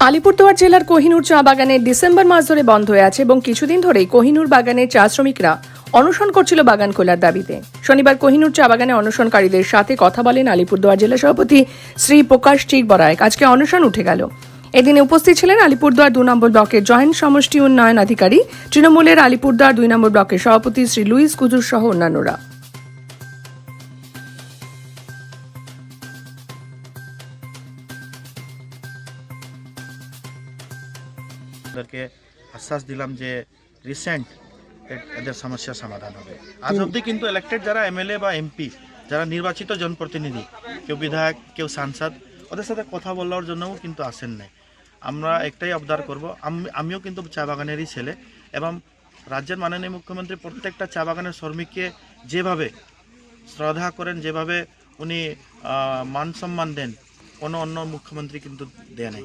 আলিপুরদুয়ার জেলার কোহিনুর চা বাগানে ডিসেম্বর মাস ধরে বন্ধ হয়ে আছে এবং কিছুদিন ধরেই কোহিনুর বাগানের চা শ্রমিকরা অনশন করছিল বাগান খোলার দাবিতে। শনিবার কোহিনুর চা বাগানে অনশনকারীদের সাথে কথা বলেন আলিপুরদুয়ার জেলা সভাপতি শ্রী প্রকাশ চিকবরায়ক আজকে অনশন উঠে গেল। এদিনে উপস্থিত ছিলেন আলিপুরদুয়ার দু নম্বর ব্লকের জয়েন্ট সমষ্টি উন্নয়ন আধিকারিক তৃণমূলের আলিপুরদুয়ার দুই নম্বর ব্লকের সভাপতি শ্রী লুইস কুজুর সহ অন্যান্যরা। ওদেরকে আশ্বাস দিলাম যে রিসেন্ট এদের সমস্যার সমাধান হবে। আজ অবধি কিন্তু ইলেক্টেড যারা এমএলএ বা এমপি যারা নির্বাচিত জনপ্রতিনিধি, কেউ বিধায়ক, কেউ সাংসদ, ওদের সাথে কথা বলার জন্যও কিন্তু আসেন নাই। আমরা একটাই আবদার করব, আম- আমিও কিন্তু চা বাগানেরই ছেলে এবং রাজ্যের মাননীয় মুখ্যমন্ত্রী প্রত্যেকটা চা বাগানের শ্রমিককে যেভাবে শ্রদ্ধা করেন, যেভাবে উনি মান সম্মান দেন, কোনো অন্য মুখ্যমন্ত্রী কিন্তু দেয় নাই।